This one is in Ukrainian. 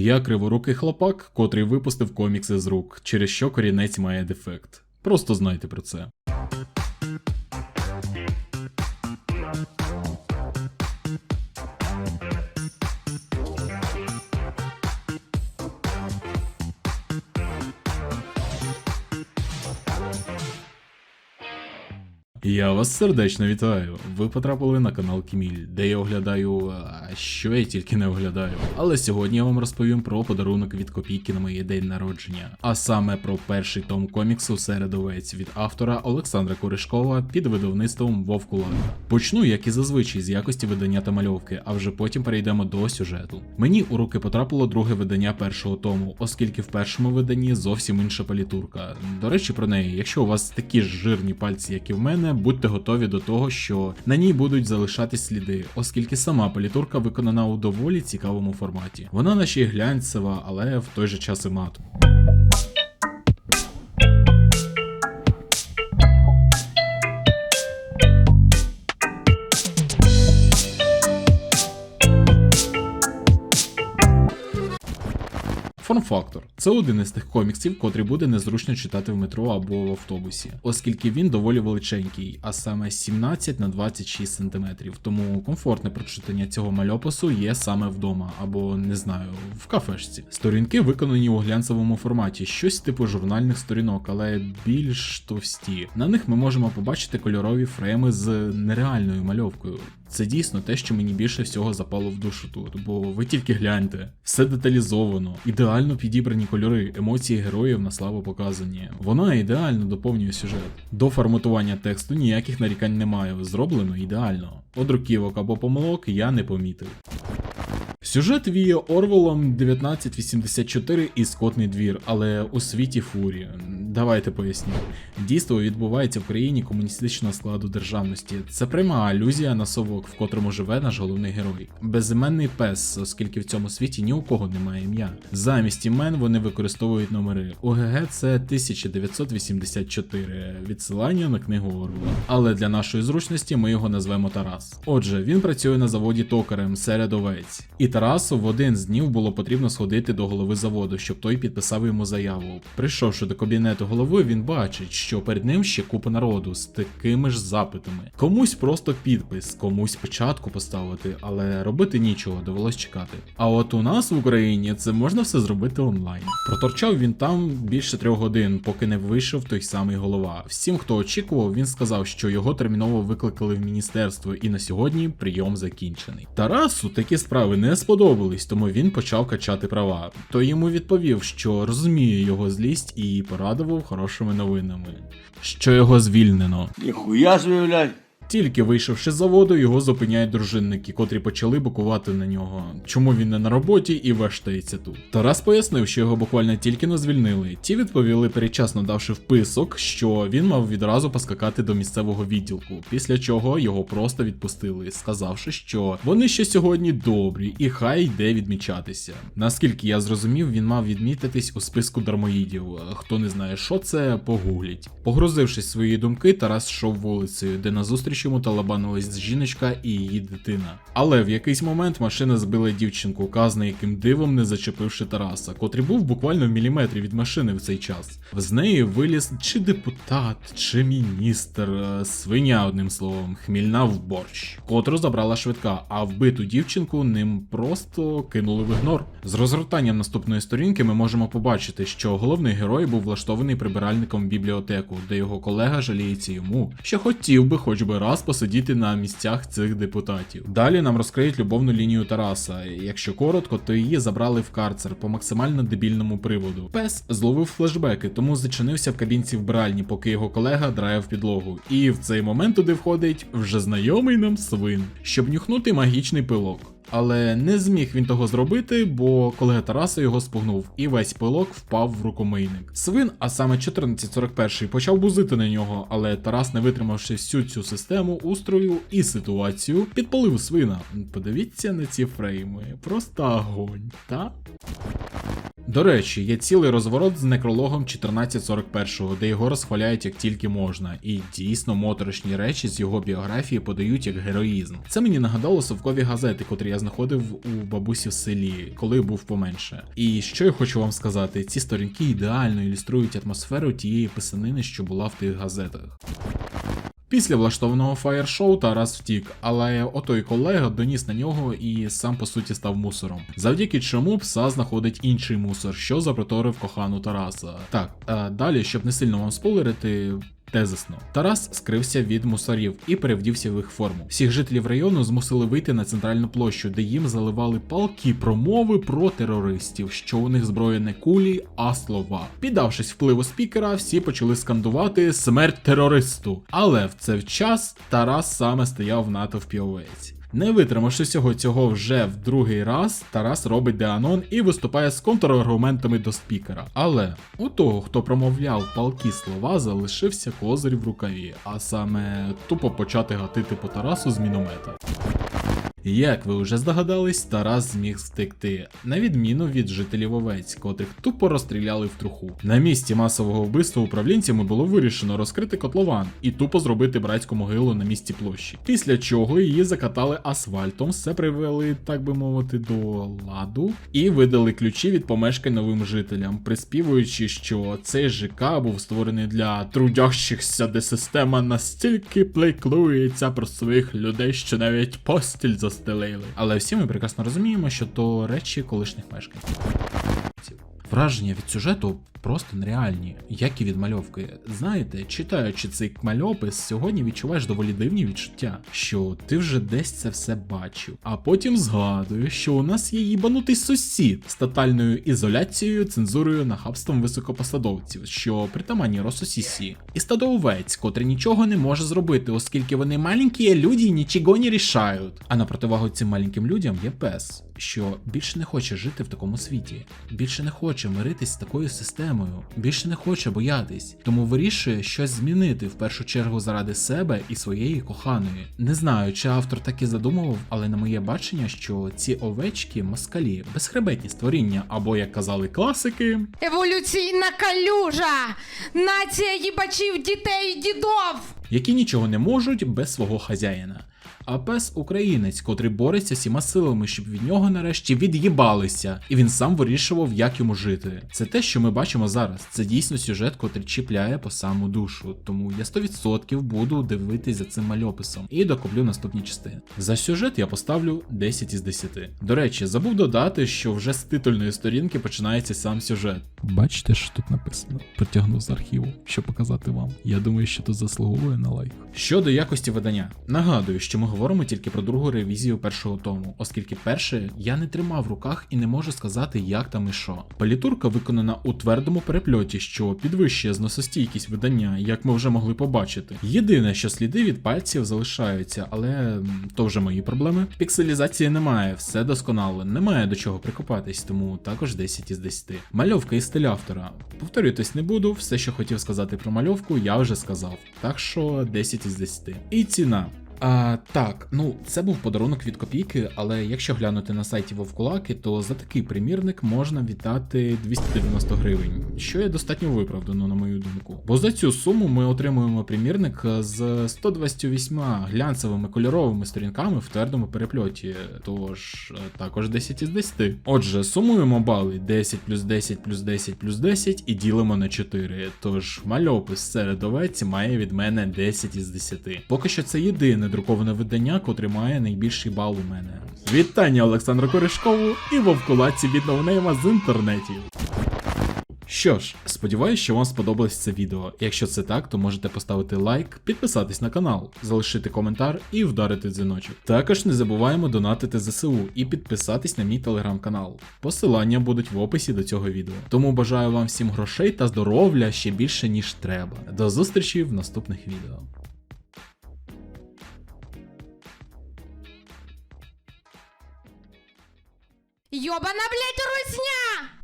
Я криворукий хлопак, котрий випустив комікси з рук, через що корінець має дефект. Просто знайте про це. Я вас сердечно вітаю. Ви потрапили на канал Кіміль, де я оглядаю, що я тільки не оглядаю. Але сьогодні я вам розповім про подарунок від копійки на моє день народження, а саме про перший том коміксу Середовець від автора Олександра Коришкова під видавництвом Вовкулак. Почну, як і зазвичай, з якості видання та мальовки, а вже потім перейдемо до сюжету. Мені у руки потрапило друге видання першого тому, оскільки в першому виданні зовсім інша палітурка. До речі, про неї, якщо у вас такі ж жирні пальці, як і в мене, будьте готові до того, що на ній будуть залишатись сліди, оскільки сама палітурка виконана у доволі цікавому форматі. Вона наче глянцева, але в той же час і мат. Форм-фактор це один із тих коміксів, котрий буде незручно читати в метро або в автобусі, оскільки він доволі величенький, а саме 17 на 26 см. Тому комфортне прочитання цього мальопису є саме вдома, або не знаю, в кафешці. Сторінки виконані у глянцевому форматі, щось типу журнальних сторінок, але більш товсті. На них ми можемо побачити кольорові фрейми з нереальною мальовкою. Це дійсно те, що мені більше всього запало в душу тут, бо ви тільки гляньте, все деталізовано, ідеально підібрані кольори, емоції героїв на славу показані. Вона ідеально доповнює сюжет. До форматування тексту ніяких нарікань немає, зроблено ідеально. Одруківок або помилок я не помітив. Сюжет віє Орвелом 1984 і Скотний двір, але у світі фурі. Давайте поясню. Дійство відбувається в країні комуністичного складу державності. Це пряма алюзія на совок, в котрому живе наш головний герой. Безіменний пес, оскільки в цьому світі ні у кого немає ім'я. Замість імен вони використовують номери. УГГ це 1984, відсилання на книгу Орвела. Але для нашої зручності ми його назвемо Тарас. Отже, він працює на заводі токарем серед овець. І Тарасу в один з днів було потрібно сходити до голови заводу, щоб той підписав йому заяву. Прийшовши до кабінету голови, він бачить, що перед ним ще купа народу з такими ж запитами. Комусь просто підпис, комусь печатку поставити, але робити нічого, довелось чекати. А от у нас в Україні це можна все зробити онлайн. Проторчав він там більше трьох годин, поки не вийшов той самий голова. Всім, хто очікував, він сказав, що його терміново викликали в міністерство, і на сьогодні прийом закінчений. Тарасу такі справи не сподобались, тому він почав качати права. Той йому відповів, що розуміє його злість і порадував хорошими новинами, що його звільнено. Ніхуя блядь. Тільки вийшовши з заводу, його зупиняють дружинники, котрі почали букувати на нього, чому він не на роботі і вештається тут. Тарас пояснив, що його буквально тільки но звільнили. Ті відповіли, передчасно давши вписок, що він мав відразу поскакати до місцевого відділку, після чого його просто відпустили, сказавши, що вони ще сьогодні добрі і хай йде відмічатися. Наскільки я зрозумів, він мав відмітитись у списку дармоїдів. Хто не знає, що це, погугліть. Погрузившись свої думки, Тарас йшов вулицею, де назустріч йому талабанилась жіночка і її дитина. Але в якийсь момент машина збила дівчинку, казна яким дивом не зачепивши Тараса, котрий був буквально в міліметрі від машини в цей час. З неї виліз чи депутат, чи міністр, е, свиня одним словом, хмільна в борщ, котру забрала швидка, а вбиту дівчинку ним просто кинули в ігнор. З розгортанням наступної сторінки ми можемо побачити, що головний герой був влаштований прибиральником в бібліотеку, де його колега жаліється йому, що хотів би хоч би раз посидіти на місцях цих депутатів. Далі нам розкриють любовну лінію Тараса. Якщо коротко, то її забрали в карцер по максимально дебільному приводу. Пес зловив флешбеки, тому зачинився в кабінці вбиральні, поки його колега драє в підлогу. І в цей момент туди входить вже знайомий нам свин, щоб нюхнути магічний пилок. Але не зміг він того зробити, бо колега Тараса його спугнув, і весь пилок впав в рукомийник. Свин, а саме 1441 почав бузити на нього, але Тарас, не витримавши всю цю систему устрою і ситуацію, підпалив свина. Подивіться на ці фрейми, просто огонь, та? До речі, є цілий розворот з некрологом 1441, де його розхваляють як тільки можна, і дійсно моторошні речі з його біографії подають як героїзм. Це мені нагадало совкові газети, котрі я знаходив у бабусі в селі, коли був поменше. І що я хочу вам сказати, ці сторінки ідеально ілюструють атмосферу тієї писанини, що була в тих газетах. Після влаштованого фаєр-шоу Тарас втік, але отой колега доніс на нього і сам по суті став мусором. Завдяки чому пса знаходить інший мусор, що запроторив кохану Тараса. Так, а далі, щоб не сильно вам спойлерити. Тезисно, Тарас скрився від мусорів і перевдівся в їх форму. Всіх жителів району змусили вийти на центральну площу, де їм заливали палки промови про терористів, що у них зброя не кулі, а слова. Піддавшись впливу спікера, всі почали скандувати смерть терористу. Але в цей час Тарас саме стояв в натовпі овець. Не витримавши всього цього вже в другий раз, Тарас робить деанон і виступає з контраргументами до спікера. Але у того, хто промовляв палкі слова, залишився козир в рукаві, а саме тупо почати гатити по Тарасу з міномета. Як ви вже здогадались, Тарас зміг втекти, на відміну від жителів овець, котрих тупо розстріляли в труху. На місці масового вбивства управлінцями було вирішено розкрити котлован і тупо зробити братську могилу на місці площі. Після чого її закатали асфальтом, все привели, так би мовити, до ладу, і видали ключі від помешкань новим жителям, приспівуючи, що цей ЖК був створений для трудящихся, де система настільки плейклується про своїх людей, що навіть постіль застелили. Але всі ми прекрасно розуміємо, що то речі колишніх мешканців. Враження від сюжету просто нереальні, як і від мальовки. Знаєте, читаючи цей мальопис, сьогодні відчуваєш доволі дивні відчуття, що ти вже десь це все бачив, а потім згадуєш, що у нас є їбанутий сусід з тотальною ізоляцією, цензурою, нахабством високопосадовців, що притаманні Рососісі, і стадо овець, котре нічого не може зробити, оскільки вони маленькі люди і нічого не рішають. А на противагу цим маленьким людям є пес. Що більше не хоче жити в такому світі, більше не хоче миритись з такою системою, більше не хоче боятись, тому вирішує щось змінити в першу чергу заради себе і своєї коханої. Не знаю, чи автор так і задумував, але на моє бачення, що ці овечки москалі, безхребетні створіння, або як казали класики, Еволюційна калюжа! Нація їбачів дітей і дідов! які нічого не можуть без свого хазяїна. А пес українець, котрий бореться всіма силами, щоб від нього нарешті від'їбалися, і він сам вирішував, як йому жити. Це те, що ми бачимо зараз. Це дійсно сюжет, котрий чіпляє по саму душу. Тому я 100% буду дивитись за цим мальописом і докуплю наступні частини. За сюжет я поставлю 10 із 10. До речі, забув додати, що вже з титульної сторінки починається сам сюжет. Бачите, що тут написано? Притягнув з архіву, щоб показати вам. Я думаю, що тут заслуговує на лайк. Щодо якості видання, нагадую, що ми говоримо тільки про другу ревізію першого тому, оскільки перше я не тримав в руках і не можу сказати, як там і що. Палітурка виконана у твердому перепльоті, що підвищує зносостійкість видання, як ми вже могли побачити. Єдине, що сліди від пальців залишаються, але то вже мої проблеми. Пікселізації немає, все досконало, немає до чого прикопатись, тому також 10 із 10. Мальовка і стиль автора. Повторюватись не буду, все, що хотів сказати про мальовку, я вже сказав. Так що 10 із 10. І ціна. А, так, ну це був подарунок від копійки, але якщо глянути на сайті Вовкулаки, то за такий примірник можна віддати 290 гривень, що є достатньо виправдано, на мою думку. Бо за цю суму ми отримуємо примірник з 128 глянцевими кольоровими сторінками в твердому перепльоті, тож е, також 10 із 10. Отже, сумуємо бали 10 плюс 10 плюс 10 плюс 10 і ділимо на 4. Тож мальопис серед овець має від мене 10 із 10. Поки що це єдине друковане видання, котре має найбільший бал у мене. Вітання Олександру Корешкову і вовкулаці від ноунейма з інтернетів. Що ж, сподіваюсь, що вам сподобалось це відео. Якщо це так, то можете поставити лайк, підписатись на канал, залишити коментар і вдарити дзвіночок. Також не забуваємо донатити ЗСУ і підписатись на мій телеграм-канал. Посилання будуть в описі до цього відео. Тому бажаю вам всім грошей та здоров'я ще більше ніж треба. До зустрічі в наступних відео. Йобана, блядь, русня!